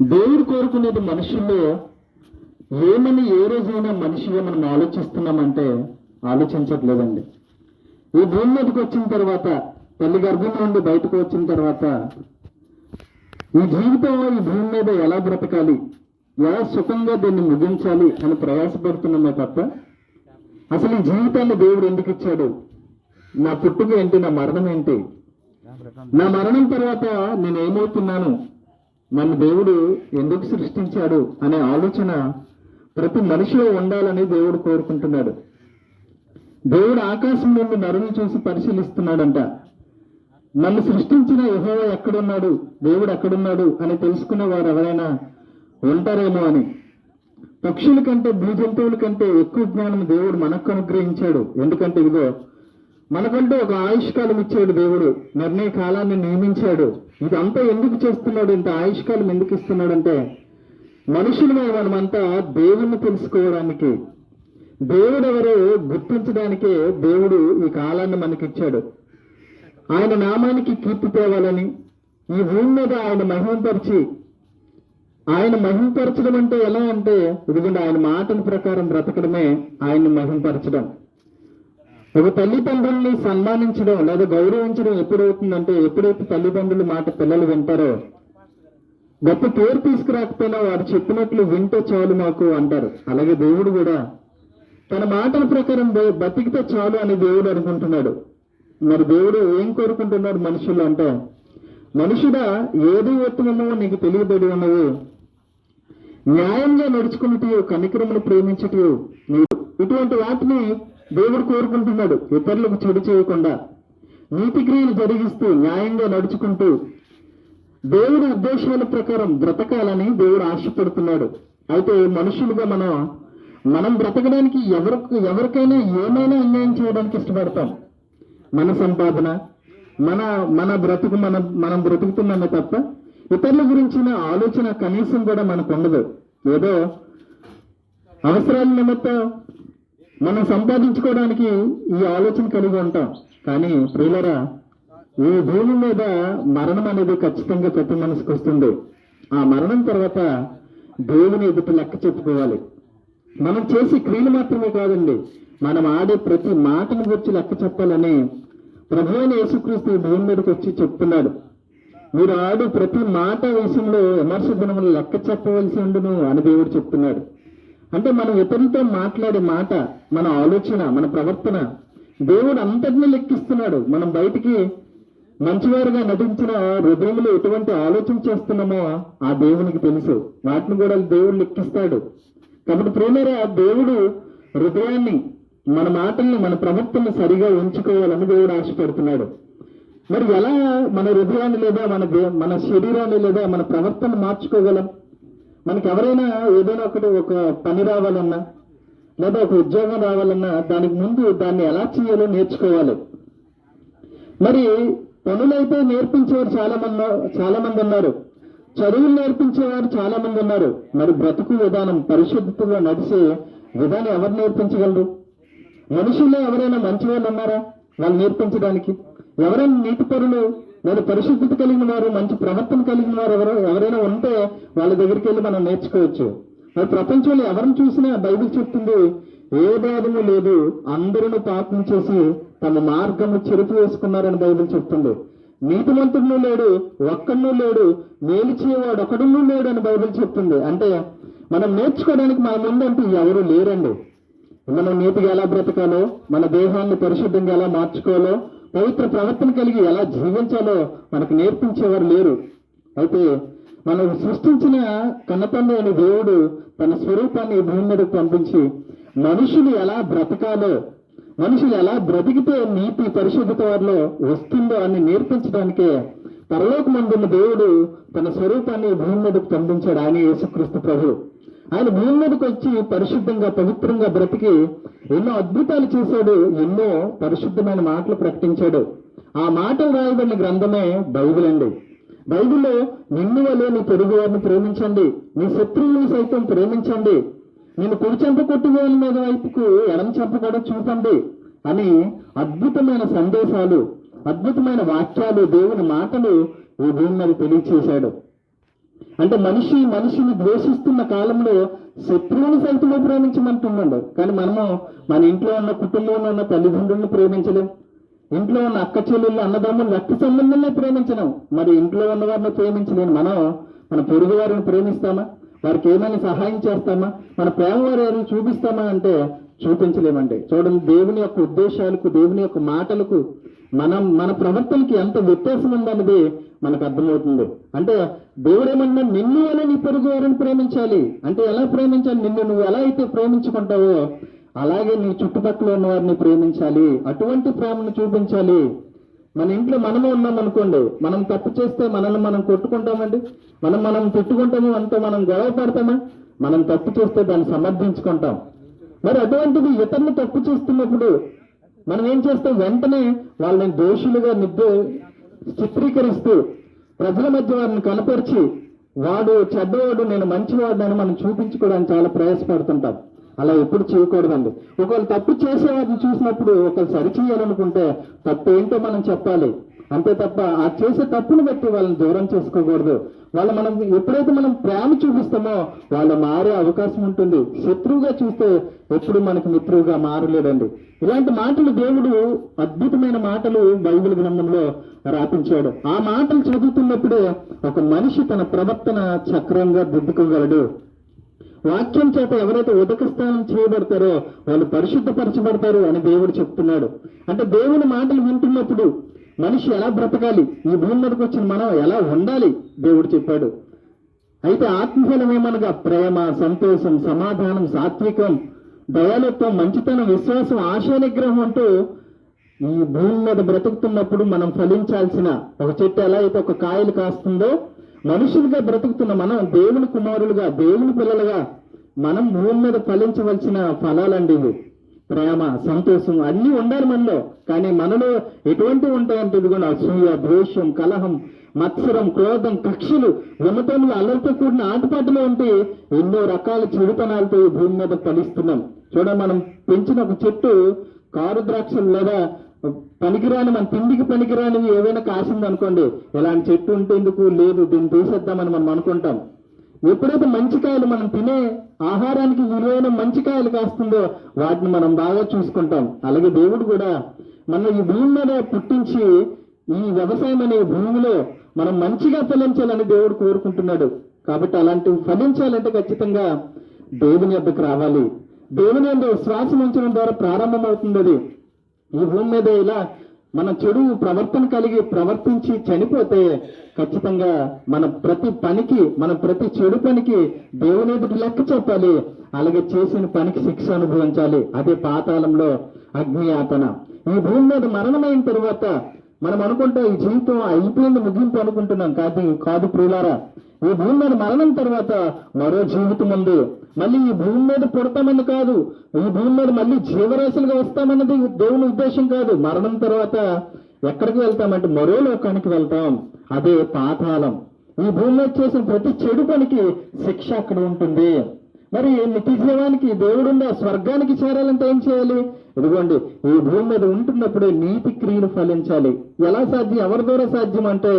దేవుడు కోరుకునేది మనుషుల్లో ఏమని ఏ రోజైనా మనిషిగా మనం ఆలోచిస్తున్నామంటే ఆలోచించట్లేదండి. ఈ భూమి మీదకి వచ్చిన తర్వాత తల్లి గర్భం నుండి బయటకు వచ్చిన తర్వాత ఈ జీవితం ఈ భూమి మీద ఎలా బ్రతకాలి ఎలా సుఖంగా దీన్ని ముగించాలి అని ప్రయాసపడుతున్నామే తప్ప అసలు ఈ జీవితాన్ని దేవుడు ఎందుకు ఇచ్చాడు? నా పుట్టుక ఏంటి నా మరణం ఏంటి? నా మరణం తర్వాత నేను ఏమవుతున్నాను నన్ను దేవుడు ఎందుకు సృష్టించాడు అనే ఆలోచన ప్రతి మనిషిలో ఉండాలని దేవుడు కోరుకుంటున్నాడు. దేవుడు ఆకాశం నుండి నరుని చూసి పరిశీలిస్తున్నాడంట. నన్ను సృష్టించిన యహోవ ఎక్కడున్నాడు? దేవుడు ఎక్కడున్నాడు అని తెలుసుకున్న వారు ఎవరైనా ఉంటారేమో అని. పక్షుల కంటే భూజంతువుల కంటే ఎక్కువ జ్ఞానం దేవుడు మనకు అనుగ్రహించాడు. ఎందుకంటే ఇదిగో మనకంటూ ఒక ఆయుష్కాలం ఇచ్చాడు దేవుడు. నిర్ణయ కాలాన్ని నియమించాడు. ఇదంతా ఎందుకు చేస్తున్నాడు? ఇంత ఆయుష్కాలం ఎందుకు ఇస్తున్నాడంటే మనుషులమే మనమంతా దేవుణ్ణి తెలుసుకోవడానికి. దేవుడు ఎవరో గుర్తించడానికే దేవుడు ఈ కాలాన్ని మనకిచ్చాడు. ఆయన నామానికి కీర్తి తేవాలని ఈ భూమి మీద ఆయన మహిమపరిచి ఆయన మహిమపరచడం అంటే ఎలా అంటే ఇదిగోండి ఆయన మాటల ప్రకారం బ్రతకడమే ఆయన్ని మహిమపరచడం. ఒక తల్లిదండ్రుల్ని సన్మానించడం లేదా గౌరవించడం ఎప్పుడవుతుందంటే ఎప్పుడైతే తల్లిదండ్రుల మాట పిల్లలు వింటారో గొప్ప పేరు తీసుకురాకపోయినా వారు చెప్పినట్లు వింటే చాలు మాకు అంటారు. అలాగే దేవుడు కూడా తన మాటల ప్రకారం బతికితే చాలు అని దేవుడు అనుకుంటున్నాడు. మరి దేవుడు ఏం కోరుకుంటున్నాడు మనుషులు అంటే మనుషుడా ఏది ఉత్తమమో నీకు తెలియబడి ఉన్నది. న్యాయంగా నడుచుకున్నట్టు కనికరమును ప్రేమించటు ఇటువంటి వాటిని దేవుడు కోరుకుంటున్నాడు. ఇతరులకు చెడు చేయకుండా నీతి క్రియలు జరిగిస్తూ న్యాయంగా నడుచుకుంటూ దేవుడి ఉద్దేశాల ప్రకారం బ్రతకాలని దేవుడు ఆశపడుతున్నాడు. అయితే మనుషులుగా మనం మనం బ్రతకడానికి ఎవరికి ఎవరికైనా ఏమైనా అన్యాయం చేయడానికి ఇష్టపడతాం. మన సంపాదన మన మన బ్రతుకు మనం మనం బ్రతుకుతున్నామే తప్ప ఇతరుల గురించిన ఆలోచన కనీసం కూడా మనకు ఉండదు. ఏదో అవసరాల నిమిత్తం మనం సంపాదించుకోవడానికి ఈ ఆలోచన కలిగి ఉంటాం. కానీ ప్రియులరా ఈ భూమి మీద మరణం అనేది ఖచ్చితంగా ప్రతి మనసుకు వస్తుంది. ఆ మరణం తర్వాత దేవుని ఎదుట లెక్క చెప్పుకోవాలి. మనం చేసే క్రియలు మాత్రమే కాదండి మనం ఆడే ప్రతి మాటను గురించి లెక్క చెప్పాలని ప్రభు అయిన యేసుక్రీస్తు భూమి మీదకి వచ్చి చెప్తున్నాడు. మీరు ఆడు ప్రతి మాట విషయంలో విమర్శ దినములు లెక్క చెప్పవలసి ఉండును అని దేవుడు చెప్తున్నాడు. అంటే మనం ఇతరులతో మాట్లాడే మాట మన ఆలోచన మన ప్రవర్తన దేవుడు అంతటినీ లెక్కిస్తున్నాడు. మనం బయటికి మంచివారుగా నటించిన హృదయంలో ఎటువంటి ఆలోచన చేస్తున్నామో ఆ దేవునికి తెలుసు. వాటిని కూడా దేవుడు లెక్కిస్తాడు. కాబట్టి ప్రేమరా దేవుడు హృదయాన్ని మన మాటల్ని మన ప్రవర్తనని సరిగా ఉంచుకోవాలని దేవుడు ఆశపడుతున్నాడు. మరి ఎలా మన హృదయాన్ని లేదా మన దే- మన శరీరాన్ని లేదా మన ప్రవర్తన మార్చుకోగలం? మనకి ఎవరైనా ఏదైనా ఒకటి ఒక పని రావాలన్నా లేదా ఒక ఉద్యోగం రావాలన్నా దానికి ముందు దాన్ని ఎలా చేయాలో నేర్చుకోవాలి. మరి పనులైతే నేర్పించేవారు చాలా మంది చాలా మంది ఉన్నారు. చదువులు నేర్పించేవారు చాలా మంది ఉన్నారు. మరి బ్రతుకు విధానం పరిశుద్ధతలో నడిచే విధానం ఎవరు నేర్పించగలరు? మనుషుల్లో ఎవరైనా మంచి వాళ్ళు ఉన్నారా? వాళ్ళు నేర్పించడానికి. ఎవరైనా నీటి పరులు లేదా పరిశుద్ధత కలిగిన వారు మంచి ప్రవర్తన కలిగిన వారు ఎవరు ఎవరైనా ఉంటే వాళ్ళ దగ్గరికి వెళ్ళి మనం నేర్చుకోవచ్చు. మరి ప్రపంచంలో ఎవరిని చూసినా బైబిల్ చెప్తుంది ఏ భేదము లేదు అందరూ పాపం చేసి తమ మార్గము చెరుపు వేసుకున్నారని బైబిల్ చెప్తుంది. నీతిమంతుడు లేడు ఒక్కడూ లేడు మేలు చేయవాడు ఒకడునూ లేడు అని బైబిల్ చెప్తుంది. అంటే మనం నేర్చుకోవడానికి మన ముందంటూ ఎవరు లేరండి. మనం నీతిగా ఎలా బ్రతకాలో మన దేహాన్ని పరిశుద్ధంగా ఎలా మార్చుకోవాలో పవిత్ర ప్రవర్తన కలిగి ఎలా జీవించాలో మనకు నేర్పించేవారు లేరు. అయితే మనం సృష్టించిన కన్నతండ్రి అనే దేవుడు తన స్వరూపాన్ని భూమి మీదకు పంపించి మనుషులు ఎలా బ్రతకాలో మనుషులు ఎలా బ్రతికితే నీతి పరిశుద్ధత వారిలో వస్తుందో అని నేర్పించడానికే పరలోకమందున్న దేవుడు తన స్వరూపాన్ని భూమి మీదకు పంపించాడు. ఆయన యేసుక్రీస్తు ప్రభు. ఆయన భూమి మీదకి వచ్చి పరిశుద్ధంగా పవిత్రంగా బ్రతికి ఎన్నో అద్భుతాలు చేశాడు ఎన్నో పరిశుద్ధమైన మాటలు ప్రకటించాడు. ఆ మాటలు రాయబడిన గ్రంథమే బైబిల్ అండి. బైబిల్లో నిన్ను నీ పొరుగువారిని ప్రేమించండి నీ శత్రువుని సైతం ప్రేమించండి నేను కుడి చెంప కొట్టివేల మీద వైపుకు ఎడం చెంప కూడా చూపండి అని అద్భుతమైన సందేశాలు అద్భుతమైన వాక్యాలు దేవుని మాటలు ఈ భూమి మీద తెలియచేశాడు. అంటే మనిషి మనిషిని ద్వేషిస్తున్న కాలంలో శత్రువుని సైతమే ప్రేమించమంటున్నాడు కానీ మనము మన ఇంట్లో ఉన్న కుటుంబంలో ఉన్న తల్లిదండ్రులను ప్రేమించలేం. ఇంట్లో ఉన్న అక్క చెల్లెళ్ళు అన్నదమ్ములు రక్త సంబంధంలో ప్రేమించలేం. మరి ఇంట్లో ఉన్న వారిని ప్రేమించలేము మనం మన పొరుగు వారిని ప్రేమిస్తామా? వారికి ఏమైనా సహాయం చేస్తామా? మన ప్రేమ వారి ఎవరిని చూపిస్తామా అంటే చూపించలేమండి. చూడండి దేవుని యొక్క ఉద్దేశాలకు దేవుని యొక్క మాటలకు మనం మన ప్రవర్తనకి ఎంత వ్యత్యాసం ఉందన్నది మనకు అర్థమవుతుంది. అంటే దేవుడు ఏమన్నా నిన్ను అలా నీ పొరుగు వారిని ప్రేమించాలి? అంటే ఎలా ప్రేమించాలి? నిన్ను నువ్వు ఎలా అయితే ప్రేమించుకుంటావో అలాగే నీ చుట్టుపక్కల ఉన్న వారిని ప్రేమించాలి. అటువంటి ప్రేమను చూపించాలి. మన ఇంట్లో మనము ఉన్నాం అనుకోండి. మనం తప్పు చేస్తే మనల్ని మనం కొట్టుకుంటామండి? మనం మనం తిట్టుకుంటాము అంతా మనం గొడవ పడతామా? మనం తప్పు చేస్తే దాన్ని సమర్థించుకుంటాం. మరి అటువంటిది ఇతరులు తప్పు చేస్తున్నప్పుడు మనం ఏం చేస్తాం? వెంటనే వాళ్ళని దోషులుగా నిద్ర చిత్రీకరిస్తూ ప్రజల మధ్య వారిని కనపరిచి వాడు చెడ్డవాడు నేను మంచివాడు అని మనం చూపించుకోవడానికి చాలా ప్రయాసపడుతుంటాం. అలా ఎప్పుడు చేయకూడదండి. ఒకవేళ తప్పు చేసేవారిని చూసినప్పుడు ఒకరు సరి చేయాలనుకుంటే తప్పు ఏంటో మనం చెప్పాలి. అంతే తప్ప ఆ చేసే తప్పును బట్టి వాళ్ళని దూరం చేసుకోకూడదు. వాళ్ళు మనం ఎప్పుడైతే మనం ప్రేమ చూపిస్తామో వాళ్ళు మారే అవకాశం ఉంటుంది. శత్రువుగా చూస్తే ఎప్పుడు మనకు మిత్రువుగా మారలేదండి. ఇలాంటి మాటలు దేవుడు అద్భుతమైన మాటలు బైబిల్ గ్రంథంలో రాపించాడు. ఆ మాటలు చదువుతున్నప్పుడే ఒక మనిషి తన ప్రవర్తన చక్రంగా దిద్దుకోగలడు. వాక్యం చేత ఎవరైతే ఉదక స్నానం చేయబడతారో వాళ్ళు పరిశుద్ధపరచబడతారు అని దేవుడు చెప్తున్నాడు. అంటే దేవుని మాటలు వింటున్నప్పుడు మనిషి ఎలా బ్రతకాలి? ఈ భూమి మీదకి వచ్చిన మనం ఎలా ఉండాలి? దేవుడు చెప్పాడు. అయితే ఆత్మఫలం ఏమనగా? ప్రేమ సంతోషం సమాధానం సాత్వికం దయాలత్వం మంచితనం విశ్వాసం ఆశా నిగ్రహం అంటూ ఈ భూమి మీద బ్రతుకుతున్నప్పుడు మనం ఫలించాల్సిన ఒక చెట్టు ఎలా అయితే ఒక కాయలు కాస్తుందో మనుషులుగా బ్రతుకుతున్న మనం దేవుని కుమారులుగా దేవుని పిల్లలుగా మనం భూమి మీద ఫలించవలసిన ఫలాలండి ఇవి. ప్రేమ సంతోషం అన్నీ ఉండాలి మనలో. కానీ మనలో ఎటువంటివి ఉంటాయంటే ఇదిగో అసూయ ద్వేషం కలహం మత్సరం క్రోధం కక్షలు విమతములు అల్లరితో కూడిన ఆటపాటలు ఉంటే ఎన్నో రకాల చెడుతనాలతో ఈ భూమి మీద ఫలిస్తున్నాం. చూడ మనం పెంచిన ఒక చెట్టు కారు ద్రాక్షలు లేదా పనికిరాని మన తిండికి పనికిరానివి ఏవైనా కాసింది అనుకోండి ఇలాంటి చెట్టు ఉంటే ఎందుకు? లేదు దీన్ని తీసేద్దామని మనం అనుకుంటాం. ఎప్పుడైతే మంచి కాయలు మనం తినే ఆహారానికి విలువైన మంచి కాయలు కాస్తుందో వాటిని మనం బాగా చూసుకుంటాం. అలాగే దేవుడు కూడా మన ఈ భూమి మీద పుట్టించి ఈ వ్యవసాయం అనే భూమిలో మనం మంచిగా ఫలించాలని దేవుడు కోరుకుంటున్నాడు. కాబట్టి అలాంటివి ఫలించాలంటే ఖచ్చితంగా దేవుని యొక్కకు రావాలి. దేవుని యొక్క శ్వాస ఉంచడం ద్వారా ప్రారంభమవుతుంది అది. ఈ భూమి మీద ఇలా మన చెడు ప్రవర్తన కలిగి ప్రవర్తించి చనిపోతే ఖచ్చితంగా మన ప్రతి పనికి మన ప్రతి చెడు పనికి దేవుని ఎదుటి లెక్క చెప్పాలి. అలాగే చేసిన పనికి శిక్ష అనుభవించాలి. అదే పాతాళంలో అగ్ని యాతన ఈ భూమి మీద మరణమైన తర్వాత మనం అనుకుంటే ఈ జీవితం అయిపోయింది ముగింపు అనుకుంటున్నాం. కాదు కాదు ప్రియులారా ఈ భూమి మీద మరణం తర్వాత మరో జీవితం ఉంది. మళ్ళీ ఈ భూమి మీద పుడతామని కాదు ఈ భూమి మీద మళ్ళీ జీవరాశులుగా వస్తామన్నది దేవుని ఉద్దేశం కాదు. మరణం తర్వాత ఎక్కడికి వెళ్తామంటే మరో లోకానికి వెళ్తాం. అదే పాతాళం. ఈ భూమి మీద చేసిన ప్రతి చెడు పనికి శిక్ష అక్కడ ఉంటుంది. మరి నిత్య జీవానికి దేవుడుండే స్వర్గానికి చేరాలంటే ఏం చేయాలి? ఇదిగోండి ఈ భూమి మీద ఉంటున్నప్పుడే నీతి క్రియలు ఫలించాలి. ఎలా సాధ్యం? ఎవరి ద్వారా సాధ్యం అంటే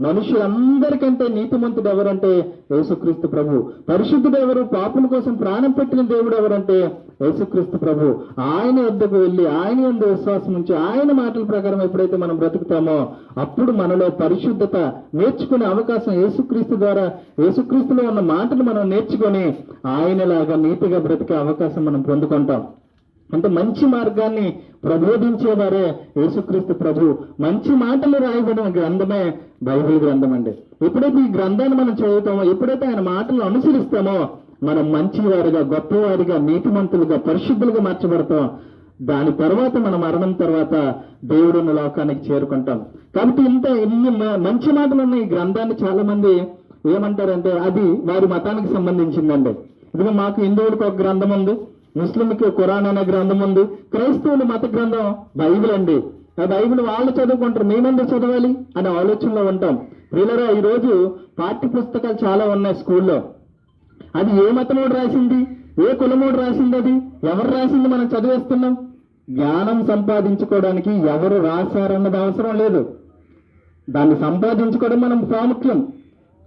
మనుషులందరికంటే నీతిమంతుడు ఎవరంటే యేసుక్రీస్తు ప్రభు. పరిశుద్ధుడు ఎవరు? పాపుల కోసం ప్రాణం పెట్టిన దేవుడు ఎవరంటే యేసుక్రీస్తు ప్రభు. ఆయన వద్దకు వెళ్ళి ఆయన ఎందు విశ్వాసం ఉంచి ఆయన మాటల ప్రకారం ఎప్పుడైతే మనం బ్రతుకుతామో అప్పుడు మనలో పరిశుద్ధత నేర్చుకునే అవకాశం యేసుక్రీస్తు ద్వారా యేసుక్రీస్తులో ఉన్న మాటలు మనం నేర్చుకొని ఆయనలాగా నీతిగా బ్రతికే అవకాశం మనం పొందుకుంటాం. అంటే మంచి మార్గాన్ని ప్రబోధించేవారే యేసుక్రీస్తు ప్రభు. మంచి మాటలు రాయబడిన గ్రంథమే బైబిల్ గ్రంథం అండి. ఎప్పుడైతే ఈ గ్రంథాన్ని మనం చదువుతామో ఎప్పుడైతే ఆయన మాటలు అనుసరిస్తామో మనం మంచివారిగా గొప్పవారిగా నీతిమంతులుగా పరిశుద్ధులుగా మార్చబడతాం. దాని తర్వాత మన మరణం తర్వాత దేవుడున్న లోకానికి చేరుకుంటాం. కాబట్టి ఇంత ఎన్ని మంచి మాటలు ఉన్న ఈ గ్రంథాన్ని చాలా మంది ఏమంటారంటే అది వారి మతానికి సంబంధించిందండి. ఇదిగో మాకు హిందువులకు ఒక గ్రంథం ఉంది. ముస్లింకి ఖురాన్ అనే గ్రంథం ఉంది. క్రైస్తవుల మత గ్రంథం బైబిల్ అండి. ఆ బైబిల్ వాళ్ళు చదువుకుంటారు. మేమెందుకు చదవాలి అనే ఆలోచనలో ఉంటాం. వీళ్ళరా ఈ రోజు పాఠ్య పుస్తకాలు చాలా ఉన్నాయి స్కూల్లో. అది ఏ మతమోడు రాసింది? ఏ కులమోడు రాసింది అది? ఎవరు రాసింది మనం చదివేస్తున్నాం? జ్ఞానం సంపాదించుకోవడానికి ఎవరు రాశారన్నది అవసరం లేదు. దాన్ని సంపాదించుకోవడం మనం ప్రాముఖ్యం.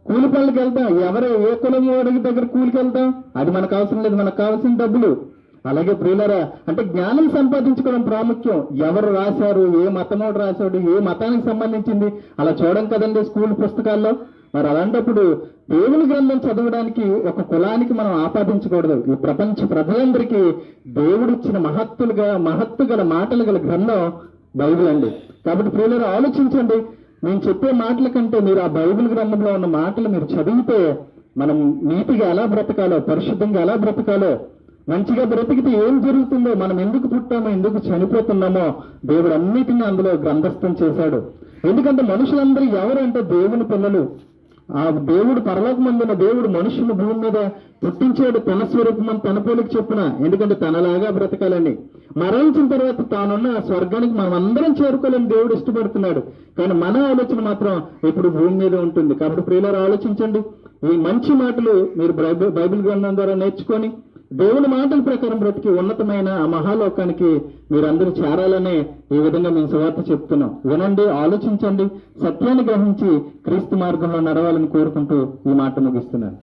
కూలి పనులకు వెళ్తాం. ఎవరు ఏ కులం వాడి దగ్గర కూలికి వెళ్తాం? అది మనకు అవసరం లేదు. మనకు కావాల్సిన డబ్బులు. అలాగే ప్రియులరా అంటే జ్ఞానం సంపాదించుకోవడం ప్రాముఖ్యం. ఎవరు రాశారు ఏ మతమోడు రాశాడు ఏ మతానికి సంబంధించింది అలా చూడడం కదండి స్కూల్ పుస్తకాల్లో. మరి అలాంటప్పుడు దేవుని గ్రంథం చదవడానికి ఒక కులానికి మనం ఆపాదించకూడదు. ఈ ప్రపంచ ప్రజలందరికీ దేవుడిచ్చిన మహత్తులుగా మహత్తు గల మాటలు గల గ్రంథం బైబిల్ అండి. కాబట్టి ప్రియులరు ఆలోచించండి. నేను చెప్పే మాటల కంటే మీరు ఆ బైబిల్ గ్రంథంలో ఉన్న మాటలు మీరు చదివితే మనం నీతిగా ఎలా బ్రతకాలో పరిశుద్ధంగా ఎలా బ్రతకాలో మంచిగా బ్రతికితే ఏం జరుగుతుందో మనం ఎందుకు పుట్టామో ఎందుకు చనిపోతున్నామో దేవుడు అన్నిటినీ అందులో గ్రంథస్థం చేశాడు. ఎందుకంటే మనుషులందరూ ఎవరంటే దేవుని పిల్లలు. ఆ దేవుడు పరలోకమందున దేవుడు మనుషులు భూమి మీద పుట్టించాడు తన స్వరూపం తన పోలికి చెప్పున. ఎందుకంటే తనలాగా బ్రతకాలని. మరణించిన తర్వాత తానున్న స్వర్గానికి మనం అందరం చేరుకోలేని దేవుడు ఇష్టపడుతున్నాడు. కానీ మన ఆలోచన మాత్రం ఇప్పుడు భూమి మీద ఉంటుంది. కాబట్టి ప్రియులారు ఆలోచించండి. ఈ మంచి మాటలు మీరు బైబిల్ బైబిల్ గ్రంథం ద్వారా నేర్చుకొని దేవుని మాటల ప్రకారం బ్రతికి ఉన్నతమైన ఆ మహాలోకానికి మీరందరూ చేరాలనే ఈ విధంగా మేము సువార్త చెప్తున్నాం. వినండి ఆలోచించండి సత్యాన్ని గ్రహించి క్రీస్తు మార్గంలో నడవాలని కోరుకుంటూ ఈ మాట ముగిస్తున్నాను.